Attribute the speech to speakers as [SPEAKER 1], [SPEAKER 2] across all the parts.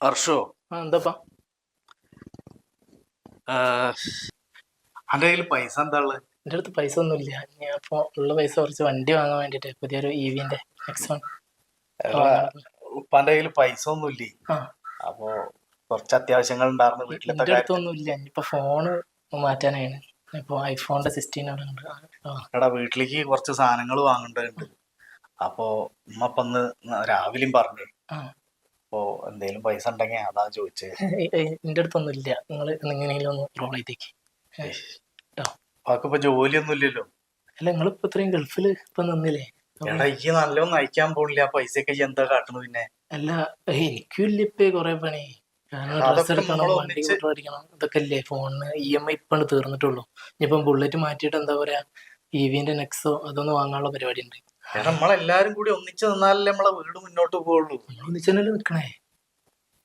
[SPEAKER 1] ഹർഷോ
[SPEAKER 2] ആ എന്താപ്പാ?
[SPEAKER 1] അന്റെ കയ്യിൽ പൈസ എന്താ ഉള്ളത്
[SPEAKER 2] എന്റെ അടുത്ത് പൈസ ഒന്നുമില്ല. ഞാൻ ഇപ്പോൾ ഉള്ള പൈസ കുറച്ച് വണ്ടി വാങ്ങാൻ വേണ്ടിട്ട് പുതിയൊരു ഇ വിന്റെ നെക്സോൺ
[SPEAKER 1] ഉപ്പാന്റെ കയ്യിൽ പൈസ ഒന്നും ഇല്ലേ
[SPEAKER 2] ആ.
[SPEAKER 1] അപ്പോ കുറച്ച് അത്യാവശ്യങ്ങൾ ഉണ്ടായിരുന്നു വീട്ടിലത്തെ
[SPEAKER 2] അടുത്തൊന്നുമില്ല ഇനിയിപ്പോ ഫോണ് മാറ്റാനാണ്. ഇപ്പൊ ഐഫോണിന്റെ സിക്സ്റ്റീൻ അവിടെ ഉണ്ട്.
[SPEAKER 1] എടാ വീട്ടിലേക്ക് കുറച്ച് സാധനങ്ങൾ വാങ്ങേണ്ടതുണ്ട് അപ്പോ ഉമ്മ ഇപ്പൊ ഒന്ന് രാവിലെയും പറഞ്ഞു. അപ്പോ എന്തെങ്കിലും പൈസ ഉണ്ടെങ്കിൽ അതാ ചോദിച്ചത്
[SPEAKER 2] എന്റെ അടുത്തൊന്നുമില്ല നിങ്ങൾ എങ്ങനെയെങ്കിലും ഒന്ന് റോൾ ചെയ്തേക്ക്. കേട്ടോ
[SPEAKER 1] അപ്പൊക്കിപ്പോ ജോലിയൊന്നും ഇല്ലല്ലോ
[SPEAKER 2] അല്ല നിങ്ങളിപ്പോൾ ഇത്രയും ഗൾഫിൽ ഇപ്പൊ നിന്നില്ലേ?
[SPEAKER 1] എടാ ഈ നല്ലൊന്നും അയക്കാൻ പോണില്ല. ആ പൈസയൊക്കെ ഇജ്ജ് എന്താ കാട്ടുന്നു പിന്നെ?
[SPEAKER 2] അല്ല എനിക്കും ഇല്ല ഇപ്പൊ കൊറേ പണി. കാരണം
[SPEAKER 1] അതൊക്കെ
[SPEAKER 2] ഡ്രസ് എടുക്കണം
[SPEAKER 1] നമ്മൾ
[SPEAKER 2] വണ്ടി
[SPEAKER 1] ഒന്നിച്ച്
[SPEAKER 2] കൂട്ടർ അടിക്കണം ഇതൊക്കെ അല്ലേ ഫോണിന് ഇ എം ഐ ഇപ്പാണ് തീർന്നിട്ടുള്ളൂ. ഇനിയിപ്പം ബുള്ളറ്റ് മാറ്റിയിട്ട് എന്താ പറയാ ഇ വിന്റെ നെക്സോ അതൊന്നും വാങ്ങാനുള്ള പരിപാടി ഉണ്ട്
[SPEAKER 1] നമ്മളെല്ലാരും കൂടി ഒന്നിച്ച് നിന്നാലല്ലേ നമ്മളെ വീട് മുന്നോട്ട് പോവുള്ളൂ.
[SPEAKER 2] ഒന്നിച്ചല്ലേ നിൽക്കണേ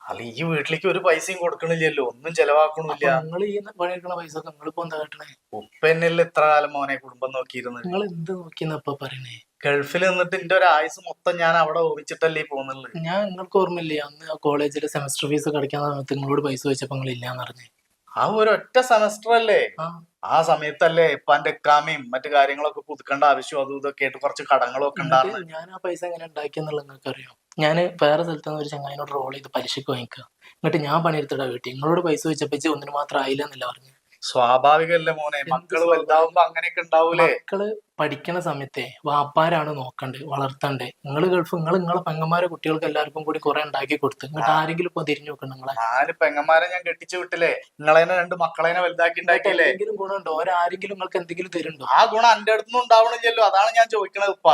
[SPEAKER 1] അല്ല ഈ വീട്ടിലേക്ക് ഒരു പൈസയും കൊടുക്കണില്ലല്ലോ. ഒന്നും ചെലവാക്കണില്ല.
[SPEAKER 2] നിങ്ങൾ ഈ പണിയെടുക്കണ പൈസ ഒക്കെ നിങ്ങളിപ്പോ എന്താ കാട്ടണേ?
[SPEAKER 1] ഉപ്പ എന്നല്ലേ ഇത്ര കാലം മോനെ കുടുംബം നോക്കിയിരുന്നത്.
[SPEAKER 2] നിങ്ങൾ എന്ത് നോക്കിയെന്ന് ഇപ്പൊ പറയണേ?
[SPEAKER 1] ഗൾഫിൽ നിന്നിട്ട് എന്റെ ഒരു ആയുസ് മൊത്തം ഞാൻ അവിടെ ഓപിച്ചിട്ടല്ലേ പോകുന്നുള്ളൂ
[SPEAKER 2] ഞാൻ നിങ്ങൾക്ക് ഓർമ്മയില്ലേ അന്ന് കോളേജിലെ സെമസ്റ്റർ ഫീസ് കടക്കാൻ സമയത്ത് നിങ്ങളോട് പൈസ വെച്ചപ്പോ നിങ്ങൾ ഇല്ലാന്ന് പറഞ്ഞു.
[SPEAKER 1] ആ ഒരു ഒറ്റ സെമസ്റ്റർ അല്ലേ
[SPEAKER 2] ആ
[SPEAKER 1] സമയത്തല്ലേ ഇപ്പാന്റെ എക്കാമയും മറ്റു കാര്യങ്ങളൊക്കെ പുതുക്കേണ്ട ആവശ്യം അതും ഇതൊക്കെ ആയിട്ട് കുറച്ച് കടങ്ങളൊക്കെ ഉണ്ടായിരുന്നു
[SPEAKER 2] ഞാൻ ആ പൈസ എങ്ങനെ ഉണ്ടാക്കിയെന്നുള്ളത് നിങ്ങൾക്ക് അറിയാം ഞാൻ വേറെ സ്ഥലത്ത് നിന്ന് ഒരു ചങ്ങായിനോട് റോൾ ചെയ്ത് പലിശക്ക് വാങ്ങിക്കുക എന്നിട്ട് ഞാൻ പണിയെടുത്തിടാ വീട്ടിൽ. നിങ്ങളോട് പൈസ വെച്ചപ്പോ ഒന്നിനു മാത്രം ആയില്ല എന്നല്ല പറഞ്ഞു?
[SPEAKER 1] സ്വാഭാവികല്ലേ മോനെ?
[SPEAKER 2] മക്കൾ?
[SPEAKER 1] വലുതാവുമ്പോ അങ്ങനെയൊക്കെ ഉണ്ടാവൂലേ?
[SPEAKER 2] മക്കൾ പഠിക്കണ സമയത്തെ വാപ്പാരാണ് നോക്കണ്ടേ വളർത്തണ്ടേ. നിങ്ങൾ ഗൾഫ് നിങ്ങൾ നിങ്ങളെ പെങ്ങന്മാരെ കുട്ടികൾക്ക് എല്ലാവർക്കും കൂടി കുറെ ഉണ്ടാക്കി കൊടുത്ത് എന്നിട്ട് ആരെങ്കിലും ഇപ്പൊ തിരിഞ്ഞു നോക്കണം നിങ്ങളെ.
[SPEAKER 1] നാല് പെങ്ങന്മാരെ ഞാൻ കെട്ടിച്ചു വിട്ടില്ലേ? നിങ്ങളെ രണ്ട് മക്കളെ വലുതാക്കി ഉണ്ടാക്കിയില്ലേ?
[SPEAKER 2] എന്തെങ്കിലും ഗുണമുണ്ടോ? ഒരാരെങ്കിലും നിങ്ങൾക്ക് എന്തെങ്കിലും തരുന്നുണ്ടോ?
[SPEAKER 1] ആ ഗുണം എന്റെ അടുത്തൊന്നും ഉണ്ടാവണില്ലല്ലോ. അതാണ് ഞാൻ ചോദിക്കണത്
[SPEAKER 2] ഇപ്പ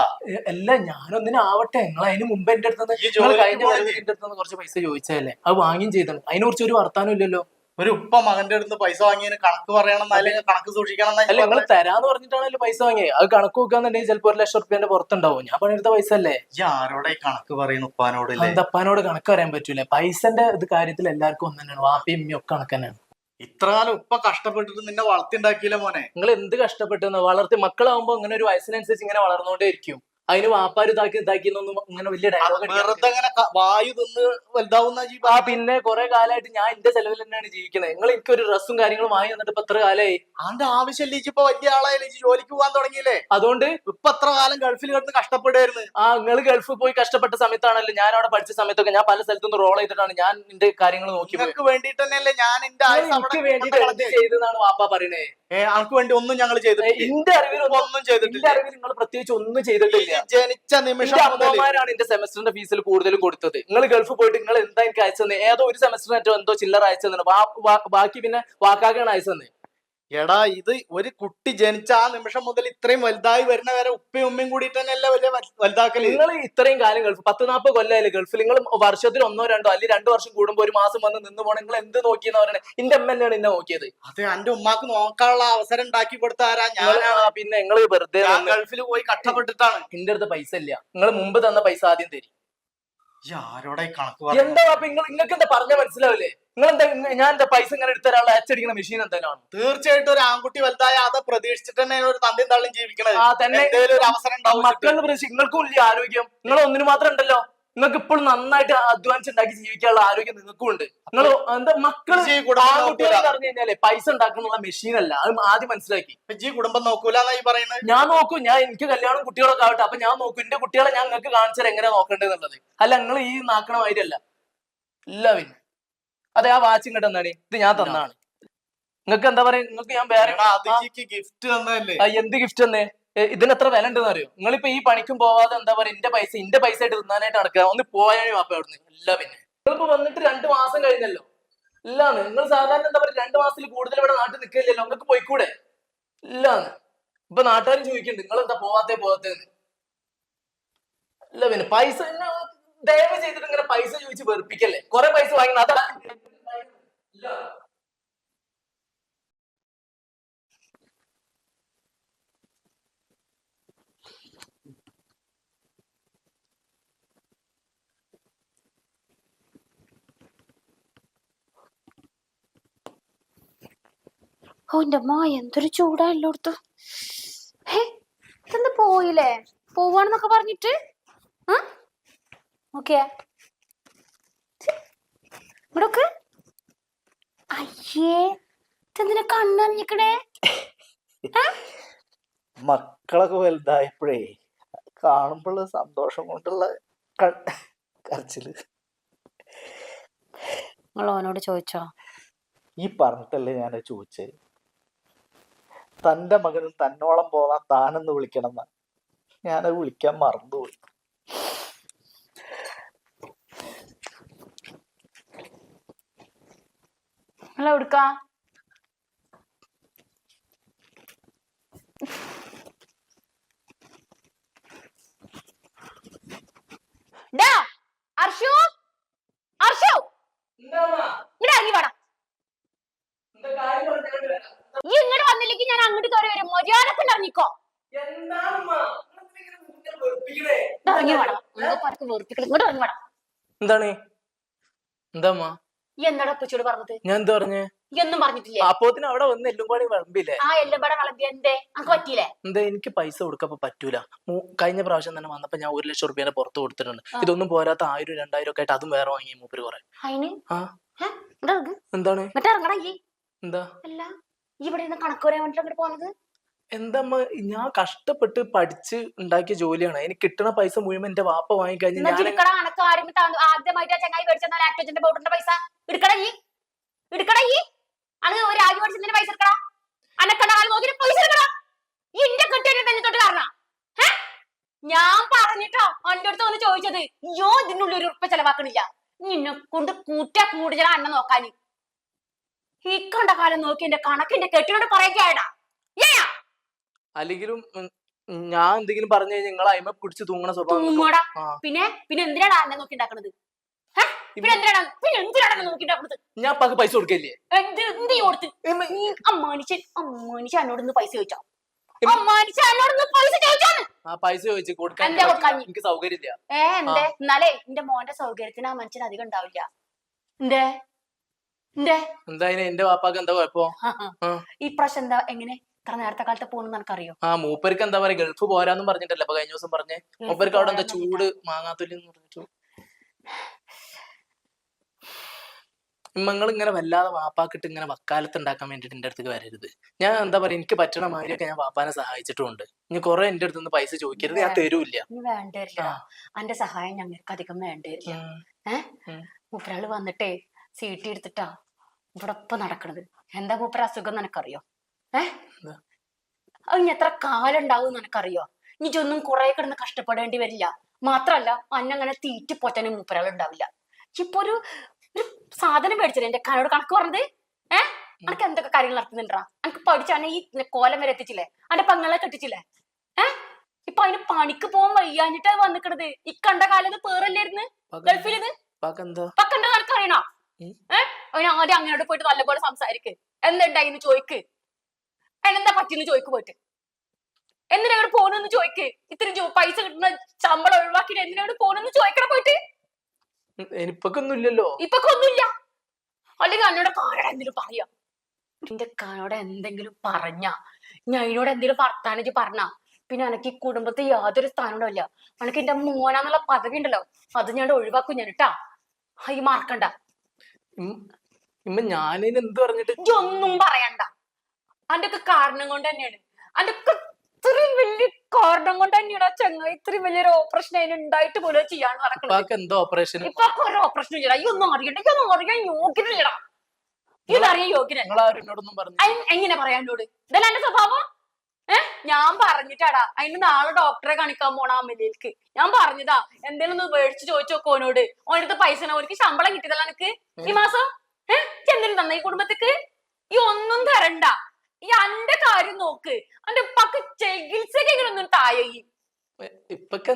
[SPEAKER 2] അല്ല ഞാനൊന്നിനും ആവട്ടെ. നിങ്ങൾ അതിന് മുമ്പ് എന്റെ അടുത്ത് നിങ്ങൾ കഴിഞ്ഞ എന്റെ അടുത്ത് കുറച്ച് പൈസ ചോദിച്ചതല്ലേ? അത് വാങ്ങിയും ചെയ്തു അതിനെ കുറിച്ച് ഒരു വർത്താനം ഇല്ലല്ലോ.
[SPEAKER 1] ഒരു ഉപ്പ മകന്റെ അടുത്ത് പൈസ വാങ്ങിയതിന് കണക്ക് പറയണം അല്ലെങ്കിൽ കണക്ക് സൂക്ഷിക്കണം
[SPEAKER 2] അല്ല നിങ്ങൾ തരാന്ന് പറഞ്ഞിട്ടാണല്ലോ പൈസ വാങ്ങിയത് അത് കണക്ക് വെക്കാന്നുണ്ടെങ്കിൽ ചിലപ്പോ ഒരു ലക്ഷം റുപ്യന്റെ പുറത്തുണ്ടാവും. ഞാൻ പണിയെടുത്ത പൈസ അല്ലേ?
[SPEAKER 1] ഈ ആരോടെ കണക്ക് പറയുന്നു ഉപ്പാനോട്
[SPEAKER 2] ഉപ്പാനോട് കണക്ക് പറയാൻ പറ്റൂല. പൈസന്റെ ഇത് കാര്യത്തിൽ എല്ലാവർക്കും ഒന്ന് തന്നെയാണ്. വാപ്പയും ഒക്കെ കണക്ക് തന്നെയാണ്.
[SPEAKER 1] ഇത്ര കാലം ഉപ്പ കഷ്ടപ്പെട്ടിട്ട് നിന്നെ വളർത്തിണ്ടാക്കിയില്ല മോനെ?
[SPEAKER 2] നിങ്ങൾ എന്ത് കഷ്ടപ്പെട്ടെന്ന്? വളർത്തി മക്കളാവുമ്പോ ഇങ്ങനെ ഒരു വയസ്സിനനുസരിച്ച് ഇങ്ങനെ വളർന്നുകൊണ്ടേ ഇരിക്കും അതിന് വാപ്പാര് ഇതാക്കി ഇതാക്കി എന്നൊന്നും ഇങ്ങനെ വലിയ ഡയലോഗ്
[SPEAKER 1] ക- വായു തിന്ന് വലുതാവുന്ന
[SPEAKER 2] ആ പിന്നെ കുറെ കാലമായിട്ട് ഞാൻ എന്റെ ചെലവിൽ തന്നെയാണ് ജീവിക്കുന്നത്. നിങ്ങൾ എനിക്ക് ഒരു ഡ്രസ്സും കാര്യങ്ങളും വാങ്ങി തന്നിട്ട് ഇപ്പൊ എത്ര കാലമായി
[SPEAKER 1] അതിന്റെ ആവശ്യമില്ല ഇപ്പൊ വലിയ ആളായാലും ഇജ്ജ് ജോലിക്ക് പോകാൻ തുടങ്ങിയില്ലേ?
[SPEAKER 2] അതുകൊണ്ട്
[SPEAKER 1] ഇപ്പൊ എത്ര കാലം ഗൾഫിൽ കിടന്ന് കഷ്ടപ്പെടുമായിരുന്നു
[SPEAKER 2] ആ നിങ്ങൾ ഗൾഫിൽ പോയി കഷ്ടപ്പെട്ട സമയത്താണല്ലോ ഞാൻ അവിടെ പഠിച്ച സമയത്തൊക്കെ ഞാൻ പല സ്ഥലത്തുനിന്ന് റോൾ ചെയ്തിട്ടാണ് ഞാൻ എന്റെ കാര്യങ്ങൾ നോക്കി പോയത്.
[SPEAKER 1] നിങ്ങൾക്ക് വേണ്ടിട്ട് തന്നെയല്ലേ ഞാൻ എന്റെ ആയുസ്
[SPEAKER 2] നിങ്ങൾ
[SPEAKER 1] അവിടെ
[SPEAKER 2] എനിക്ക് വേണ്ടിട്ട് എന്ത്
[SPEAKER 1] കളഞ്ഞത്.
[SPEAKER 2] ചെയ്തെന്നാണ് വാപ്പ പറയണേ.
[SPEAKER 1] അനക്ക് വേണ്ടി ഒന്നും ഞങ്ങൾ ചെയ്തിട്ടില്ല.
[SPEAKER 2] എന്റെ അറിവിൽ ഒന്നും-
[SPEAKER 1] ചെയ്തിട്ടില്ല.
[SPEAKER 2] അറിവിൽ നിങ്ങൾ പ്രത്യേകിച്ച് ഒന്നും ചെയ്തിട്ടില്ല.
[SPEAKER 1] ജനിച്ച നിമിഷം
[SPEAKER 2] അമ്മമാരാണ് എന്റെ സെമസ്റ്ററിന്റെ ഫീസിൽ കൂടുതലും കൊടുത്തത്. നിങ്ങൾ ഗൾഫ് പോയിട്ട് നിങ്ങൾ എന്താ എനിക്ക് അയച്ചത് ഏതോ ഒരു സെമസ്റ്ററിനോ എന്തോ ചില്ലറ അയച്ചതാണ് ബാക്കി പിന്നെ വാക്കാക്കാണ് അയച്ചത്
[SPEAKER 1] എടാ ഇത് ഒരു കുട്ടി ജനിച്ച ആ നിമിഷം മുതൽ ഇത്രയും വലുതായി വരുന്ന വരെ ഉപ്പയും ഉമ്മയും കൂടിയിട്ട് അല്ല വലിയ വലുതാക്കൽ?
[SPEAKER 2] നിങ്ങൾ ഇത്രയും കാലം ഗൾഫ് പത്ത് നാൽപ്പത് കൊല്ലമായില്ലേ ഗൾഫിൽ നിങ്ങൾ വർഷത്തിൽ ഒന്നോ രണ്ടോ അല്ലെങ്കിൽ രണ്ടു വർഷം കൂടുമ്പോൾ ഒരു മാസം വന്ന് നിന്ന് പോകണം നിങ്ങൾ എന്ത് നോക്കിയെന്ന് പറയണേ? എന്റെ അമ്മ തന്നെയാണ് എന്നെ നോക്കിയത്.
[SPEAKER 1] അതെ എന്റെ ഉമ്മാക്ക് നോക്കാനുള്ള അവസരം ഉണ്ടാക്കി കൊടുത്ത ആരാ
[SPEAKER 2] ആ പിന്നെ നിങ്ങൾ വെറുതെ
[SPEAKER 1] ഗൾഫിൽ പോയി കഷ്ടപ്പെട്ടിട്ടാണ്.
[SPEAKER 2] എന്റെ അടുത്ത് പൈസ ഇല്ല. നിങ്ങൾ മുമ്പ് തന്ന പൈസ ആദ്യം തരും.
[SPEAKER 1] ആരോടെ കണക്ക്?
[SPEAKER 2] എന്താ നിങ്ങൾക്ക് എന്താ പറഞ്ഞ മനസ്സിലാവില്ലേ? നിങ്ങൾ എന്താ ഞാൻ എന്താ പൈസ ഇങ്ങനെ എടുത്തരാനുള്ള അച്ചടിക്കുന്ന മെഷീൻ എന്തെങ്കിലും
[SPEAKER 1] തീർച്ചയായിട്ടും ഒരു ആൺകുട്ടി വലുതായ അത് പ്രതീക്ഷിച്ചിട്ട് തന്നെ ഒരു തന്റെയും തള്ളിയും ജീവിക്കണത്.
[SPEAKER 2] ആ തന്നെ
[SPEAKER 1] എന്തേലും ഒരു അവസരം ഉണ്ടാവും
[SPEAKER 2] മക്കളുടെ പ്രതീക്ഷ നിങ്ങൾക്കും ഇല്ല ആരോഗ്യം. നിങ്ങൾ ഒന്നിനു മാത്രം ഉണ്ടല്ലോ. നിങ്ങൾക്ക് ഇപ്പോഴും നന്നായിട്ട് അധ്വാനിച്ചുണ്ടാക്കി ജീവിക്കാനുള്ള ആരോഗ്യം നിങ്ങൾക്കും ഉണ്ട്. നിങ്ങൾ എന്താ
[SPEAKER 1] മക്കൾ
[SPEAKER 2] ആൺകുട്ടികളെ പറഞ്ഞു കഴിഞ്ഞാലേ പൈസ ഉണ്ടാക്കാനുള്ള മെഷീൻ അല്ല. അത് ആദ്യം മനസ്സിലാക്കി.
[SPEAKER 1] ഈ കുടുംബം നോക്കൂല പറയുന്നത്?
[SPEAKER 2] ഞാൻ നോക്കും. ഞാൻ എനിക്ക് കല്യാണം കുട്ടികളൊക്കെ ആവട്ടെ. അപ്പൊ ഞാൻ നോക്കും. എന്റെ കുട്ടികളെ ഞാൻ നിങ്ങൾക്ക് കാണിച്ചാൽ എങ്ങനെ നോക്കേണ്ടത് അല്ല നിങ്ങൾ ഈ നാക്കണ മാതിരിയല്ല ഇല്ല പിന്നെ. അതെ ആ വാച്ചും ഇങ്ങോട്ട് ഇത് ഞാൻ തന്നാണ്. നിങ്ങൾക്ക് എന്താ പറയാ? നിങ്ങൾക്ക് ഞാൻ വേറെ
[SPEAKER 1] ഗിഫ്റ്റ്
[SPEAKER 2] തന്നല്ലേ എന്ത് ഗിഫ്റ്റ് തന്നെ? ഇതിന് എത്ര വില ഉണ്ടെന്ന് അറിയോ? നിങ്ങളിപ്പോ ഈ പണിക്കും പോവാതെ എന്താ പറയാ എന്റെ പൈസ എന്റെ പൈസ ആയിട്ട് തിന്നാനായിട്ട് നടക്കുക. ഒന്ന് പോയാലും വാപ്പ നിന്ന് ഇല്ല പിന്നെ. നിങ്ങളിപ്പോ വന്നിട്ട് രണ്ടു മാസം കഴിഞ്ഞല്ലോ. ഇല്ലാന്ന്. നിങ്ങൾ സാധാരണ എന്താ പറയാ രണ്ടു മാസത്തിൽ കൂടുതൽ ഇവിടെ നാട്ടിൽ നിൽക്കില്ലല്ലോ. നിങ്ങൾക്ക് പോയിക്കൂടെ? ഇല്ലാന്ന്. ഇപ്പൊ നാട്ടുകാരും ചോദിക്കുന്നുണ്ട് നിങ്ങൾ എന്താ പോവാത്ത പോവാത്തേ ഇല്ല പിന്നെ പൈസ ദയവ് ചെയ്തിട്ട് ഇങ്ങനെ പൈസ ചോദിച്ച് വെറുപ്പിക്കല്ലേ? കുറെ പൈസ വാങ്ങി അതാ ഇല്ല
[SPEAKER 3] ഓ എന്റെ അമ്മ എന്തൊരു ചൂടാ എല്ലായിടത്തും. പോയില്ലേ? പോവാണെന്നൊക്കെ പറഞ്ഞിട്ട്? ഓക്കെ ഇവിടൊക്കെ അയ്യേ ഇതെന്തിനാ കണ്ണറിഞ്ഞിക്കണേ?
[SPEAKER 1] മക്കളൊക്കെ വലുതായപ്പോഴേ കാണുമ്പോൾ സന്തോഷം കൊണ്ടുള്ള കരച്ചിൽ.
[SPEAKER 3] നിങ്ങൾ ഓനോട് ചോദിച്ചോ?
[SPEAKER 1] ഈ പറഞ്ഞിട്ടല്ലേ ഞാൻ ചോദിച്ചത് തന്റെ മകനും തന്നോളം പോകാൻ താനെന്ന് വിളിക്കണം എന്നാ ഞാനത് വിളിക്കാൻ മറന്നുപോയി.
[SPEAKER 3] നിങ്ങൾ എവിടുക്കാ അർഷു അർഷു? ഇവിടെ ഇറങ്ങി വേണം. ഈ ഇങ്ങോട്ട് വന്നില്ലെങ്കിൽ ഞാൻ അങ്ങോട്ട് കയറി വരും. ഇറങ്ങിക്കോ? ഇറങ്ങി വേണം ഇങ്ങോട്ട് ഇറങ്ങി വേണം
[SPEAKER 2] എന്താണ്? എന്താ
[SPEAKER 3] ഈ എന്താടാ ഉപ്പച്ചോട് പറഞ്ഞത്?
[SPEAKER 2] ഞാൻ എന്താ പറഞ്ഞേ?
[SPEAKER 3] ഈ ഒന്നും പറഞ്ഞിട്ടില്ലേ?
[SPEAKER 2] അപ്പോത്തിന് അവിടെ വന്ന് എല്ലും കൂടി വിളമ്പില്ലേ?
[SPEAKER 3] ആ എല്ലാം ഇവിടെ വിളമ്പി. എന്തേ? അങ്ങ് പറ്റിയില്ലേ
[SPEAKER 2] എന്താ എനിക്ക് പൈസ കൊടുക്കപ്പോ പറ്റൂല. മൂ- കഴിഞ്ഞ പ്രാവശ്യം തന്നെ വന്നപ്പോ ഞാൻ ഒരു ലക്ഷം റുപ്യേനെ പുറത്ത് കൊടുത്തിട്ടുണ്ട്. ഇതൊന്നും പോരാത്ത ആയിരം രണ്ടായിരം ഒക്കെ ആയിട്ട് അതും വേറെ വാങ്ങി മൂപ്പര് കുറെ.
[SPEAKER 3] അതിന്
[SPEAKER 2] ആ.
[SPEAKER 3] ഏ? ഇറങ്ങ്.
[SPEAKER 2] എന്താണ്?
[SPEAKER 3] ഇങ്ങട്ട് ഇറങ്ങടാ ഈ
[SPEAKER 2] എന്താ?
[SPEAKER 3] അല്ല ഈ ഇവിടെ നിന്ന് കണക്ക് പറയാൻ വേണ്ടിട്ട് അങ്ങോട്ട് പോകുന്നത്
[SPEAKER 2] എന്താ അമ്മ ഞാൻ കഷ്ടപ്പെട്ട് പഠിച്ച് ഉണ്ടാക്കിയ ജോലിയാണ്. എനിക്ക് കിട്ടണ പൈസ മുഴുവൻ എന്റെ വാപ്പ വാങ്ങിക്കഴിഞ്ഞ് ഞാൻ
[SPEAKER 3] എടുക്കട കണക്ക് ആരും താ- ആദ്യമായിട്ട് ആ ചങ്ങായി മേടിച്ച ലാപ്ടോപ്പിന്റെ ബോട്ടിന്റെ പൈസ. എടുക്കട ഈ. എടുക്കട ഈ. ഒരു ആദ്യം മേടിച്ചതിന്റെ പൈസ എടുക്കടാ? അനക്കട ആൾ നോക്കി പൈസ എടുക്കടാ? ഈ ഇന്റെ കെട്ടിയിട്ട് കാരണം. ഞാൻ പറഞ്ഞിട്ടോ അവന്റെ അടുത്ത് വന്ന് ചോദിച്ചത് യോ ഇതിനുള്ളിൽ ഒരു ഉറപ്പ് ചെലവാക്കണില്ല. നിന്നെ കൊണ്ട് കൂറ്റ കൂടുതലാ അന്നെ നോക്കാന്. ഈ കണ്ട കാലം നോക്കി എന്റെ കണക്കിന്റെ കെട്ടിനോട് പറയുകയാടാ
[SPEAKER 2] അല്ലെങ്കിലും ഞാൻ എന്തെങ്കിലും പറഞ്ഞു കഴിഞ്ഞാൽ നിങ്ങൾ അയിമ പിടിച്ച് തൂങ്ങണ സ്വഭാവം
[SPEAKER 3] തൂങ്ങോടാ
[SPEAKER 2] ആ.
[SPEAKER 3] പിന്നെ പിന്നെ എന്തിനാടാ എന്നെ നോക്കി ഉണ്ടാക്കണത് ഹെ? പിന്നെ എന്തിനാണ് പിന്നെ എന്തിനാണ് എന്നെ നോക്കി ഉണ്ടാക്കണത്
[SPEAKER 2] ഞാൻ പൈസ കൊടുക്കില്ലേ
[SPEAKER 3] എന്ത് എന്ത് ഈ കൊടുത്ത്
[SPEAKER 2] ഇമ്മ-
[SPEAKER 3] നീ അമ്മാനിച്ചൻ അമ്മാനിച്ച എന്നോട് ഇന്ന് പൈസ ചോദിച്ചോ? അമ്മാനിച്ച എന്നോട് ഇന്ന് പൈസ ചോദിച്ചോന്ന്?
[SPEAKER 2] ആ പൈസ ചോദിച്ചു കൊടുക്കാൻ
[SPEAKER 3] എന്താ
[SPEAKER 2] എനിക്ക് സൗകര്യമില്ല.
[SPEAKER 3] ഏ എന്തേ? എന്നാലേ എന്റെ മോന്റെ സൗകര്യത്തിന് ആ മനുഷ്യൻ അധികം ഉണ്ടാവില്ല. എന്തേ? എന്തേ?
[SPEAKER 2] എന്തായാലും എന്റെ വാപ്പാക്ക് എന്താ കൊഴപ്പോ? ആ.
[SPEAKER 3] ഈ പ്രശ്നം എന്താ? എങ്ങനെ? ഇത്ര നേരത്തെ കാലത്ത് പോണെന്ന് എനിക്കറിയോ
[SPEAKER 2] ആ മൂപ്പർക്ക് എന്താ പറയാ ഗൾഫ് പോരാന്നും പറഞ്ഞിട്ടല്ലേ അപ്പൊ കഴിഞ്ഞ ദിവസം പറഞ്ഞേ. മൂപ്പർക്ക് അവിടെ എന്താ ചൂട് മാങ്ങാത്തൊലി എന്ന് പറഞ്ഞിട്ട്. നിങ്ങൾ ഇങ്ങനെ വല്ലാതെ വാപ്പാക്കിട്ട് ഇങ്ങനെ വക്കാലത്ത് ഉണ്ടാക്കാൻ വേണ്ടിട്ട് എന്റെ അടുത്തേക്ക് വരരുത്. ഞാൻ എന്താ പറയാ എനിക്ക് പറ്റണ മാതിരിയൊക്കെ ഞാൻ വാപ്പാനെ സഹായിച്ചിട്ടുണ്ട്. ഇനി കുറെ എന്റെ അടുത്ത് നിന്ന് പൈസ ചോദിക്കരുത് ഞാൻ തരൂല്ല.
[SPEAKER 3] എന്റെ വേണ്ടില്ല സഹായം ഞങ്ങൾക്ക് അധികം വേണ്ടില്ല
[SPEAKER 2] ഏഹ്.
[SPEAKER 3] മൂപ്പരാൾ വന്നിട്ടേ സീട്ടി എടുത്തിട്ടാ ഇവിടെ ഇപ്പൊ നടക്കണത്. എന്താ മൂപ്പര അസുഖം നിനക്കറിയോ? ഏ? അത് ഇനി എത്ര കാലം ഉണ്ടാവും നിനക്കറിയോ? ഇനി ഇതൊന്നും കുറെ കിടന്ന് കഷ്ടപ്പെടേണ്ടി വരില്ല. മാത്രല്ല അന്നങ്ങനെ തീറ്റി പൊറ്റനും മൂപ്പരാൾ ഉണ്ടാവില്ല ഇപ്പൊ ഒരു ഒരു സാധനം മേടിച്ചില്ലേ എന്റെ കനോട് കണക്ക് പറഞ്ഞത്? ഏ? അനക്ക് എന്തൊക്കെ കാര്യങ്ങൾ നടത്തുന്നുണ്ടാ? അനക്ക് പഠിച്ചാണ് ഈ കോലം വരെ എത്തിച്ചില്ലേ? അന്റെ പങ്ങളെ കെട്ടിച്ചില്ലേ? ഏ? ഇപ്പൊ അതിന് പണിക്ക് പോകാൻ വയ്യാഞ്ഞിട്ടാ വന്നിക്കണത്. ഈ കണ്ട കാലത്ത് പേറല്ലായിരുന്നു
[SPEAKER 2] ഗൾഫിലിത്
[SPEAKER 3] പക്കണ്ട കണക്ക് അറിയണോ ഏഹ് അവന് ആദ്യം അങ്ങനോട് പോയിട്ട് നല്ലപോലെ സംസാരിക്ക്. എന്തുണ്ടായിന്ന് ചോദിക്ക് അതിനെന്താ പറ്റിയെന്ന് ചോദിക്കു പോയിട്ട്. എന്തിനാ ഇവിടെ പോണെന്ന് ചോദിക്ക്? ഇത്രയും പൈസ കിട്ടുന്ന ശമ്പളം ഒഴിവാക്കി എന്തിനാ ഇവിടെ പോണെന്ന് ചോദിക്കണം പോയിട്ട്. ഇപ്പൊക്കൊന്നുമില്ലല്ലോ ഇപ്പൊക്കൊന്നുമില്ല. അല്ലെങ്കിൽ അന്നോട് കാനോട് എന്തെങ്കിലും പറയാ. നിന്റെ കാനോട് എന്തെങ്കിലും പറഞ്ഞ ഞാൻ അതിനോട് എന്തെങ്കിലും വർത്താനം പറഞ്ഞ പിന്നെ എനിക്ക് ഈ കുടുംബത്തിൽ യാതൊരു സ്ഥാനവും ഇല്ല. എനിക്ക് എന്റെ മോനാന്നുള്ള പദവി ഉണ്ടല്ലോ അത് ഞാൻ ഒഴിവാക്കും ഞാൻ കേട്ടാ. ഈ മാർക്കണ്ട
[SPEAKER 2] ഇം- ഇമ്മ എന്ത് പറഞ്ഞിട്ട്?
[SPEAKER 3] ഒന്നും പറയണ്ട. അന്റെ ഒക്കെ കാരണം കൊണ്ട് തന്നെയാണ്. അതിന്റെ ഒക്കെ ഇത്രയും വലിയ കാരണം കൊണ്ട് തന്നെയാണ് ആ ചങ്ങ ഇത്രയും വലിയൊരു ഓപ്പറേഷൻ അതിന് ഉണ്ടായിട്ട് പോലും ചെയ്യാൻ നടക്കുന്നത്.
[SPEAKER 2] എന്തോ ഓപ്പറേഷൻ
[SPEAKER 3] ഇപ്പൊ ഒരു ഓപ്പറേഷൻ ചെയ്യടാ ഈ ഒന്നും അറിയണ്ട. ഈ ഒന്നും അറിയാൻ ഇതറിയാൻ
[SPEAKER 2] പറഞ്ഞു
[SPEAKER 3] എങ്ങനെ പറയാനോട് ഇതല്ല എന്റെ സ്വഭാവം? ഞാൻ പറഞ്ഞിട്ടാടാ. അതിന് നാളെ ഡോക്ടറെ കാണിക്കാൻ പോണ അമ്മയിലേക്ക് ഞാൻ പറഞ്ഞതാ. എന്തേലും ഒന്ന് മേടിച്ച് ചോദിച്ചു നോക്കോ ഓനോട്. ഓനടുത്ത് പൈസ ഓനിക്ക് ശമ്പളം കിട്ടിയതല്ല എനിക്ക് ഈ മാസം? ഏഹ് എന്തെങ്കിലും തന്നെ ഈ കുടുംബത്തേക്ക്? ഈ ഒന്നും തരണ്ട. ഈ അന്റെ കാര്യം നോക്ക്. അന്റെ ഉപ്പാക്ക് ചികിത്സക്കെങ്കിലും ഒന്നും തായ
[SPEAKER 2] ഇപ്പൊക്കെ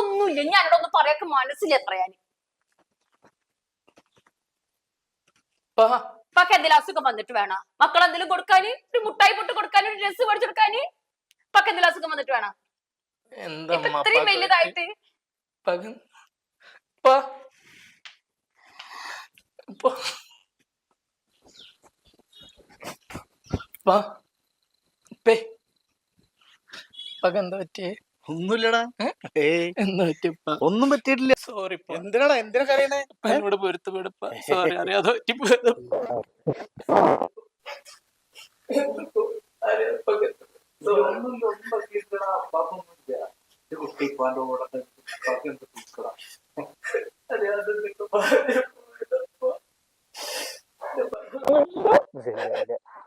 [SPEAKER 3] ഒന്നുമില്ല. ഞാൻ എന്നോടൊന്ന് പറയാക്ക് മനസ്സില്ല എത്രയാൻ
[SPEAKER 2] എത്രയാണ്
[SPEAKER 3] ഇപ്പൊക്കെ എന്തെങ്കിലും അസുഖം വന്നിട്ട് വേണം? മക്കൾ എന്തെങ്കിലും കൊടുക്കാന്? ഒരു മുട്ടായി പൊട്ട് കൊടുക്കാന്? ഒരു ഡ്രസ്സ് മേടിച്ചെടുക്കാന് ഇപ്പൊക്കെ എന്തെങ്കിലും അസുഖം വന്നിട്ട് വേണം? ഇത്രയും വലുതായിട്ട്
[SPEAKER 2] ഉപ്പാക്ക് എന്താ പറ്റിയേ
[SPEAKER 1] ഒന്നുമില്ലടാ ഒന്നും പറ്റിയിട്ടില്ല.
[SPEAKER 2] സോറി
[SPEAKER 1] എന്തിനാടാ? എന്തിനാ കരയണേ?
[SPEAKER 2] എന്നോട് പൊരുത്തപ്പെടുപ്പ സോറി അറിയാതെ പറ്റിപ്പോയത്.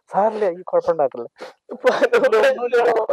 [SPEAKER 4] സാറില്ല ഈ കുഴപ്പമുണ്ടാക്കില്ല
[SPEAKER 2] ഉണ്ടാവും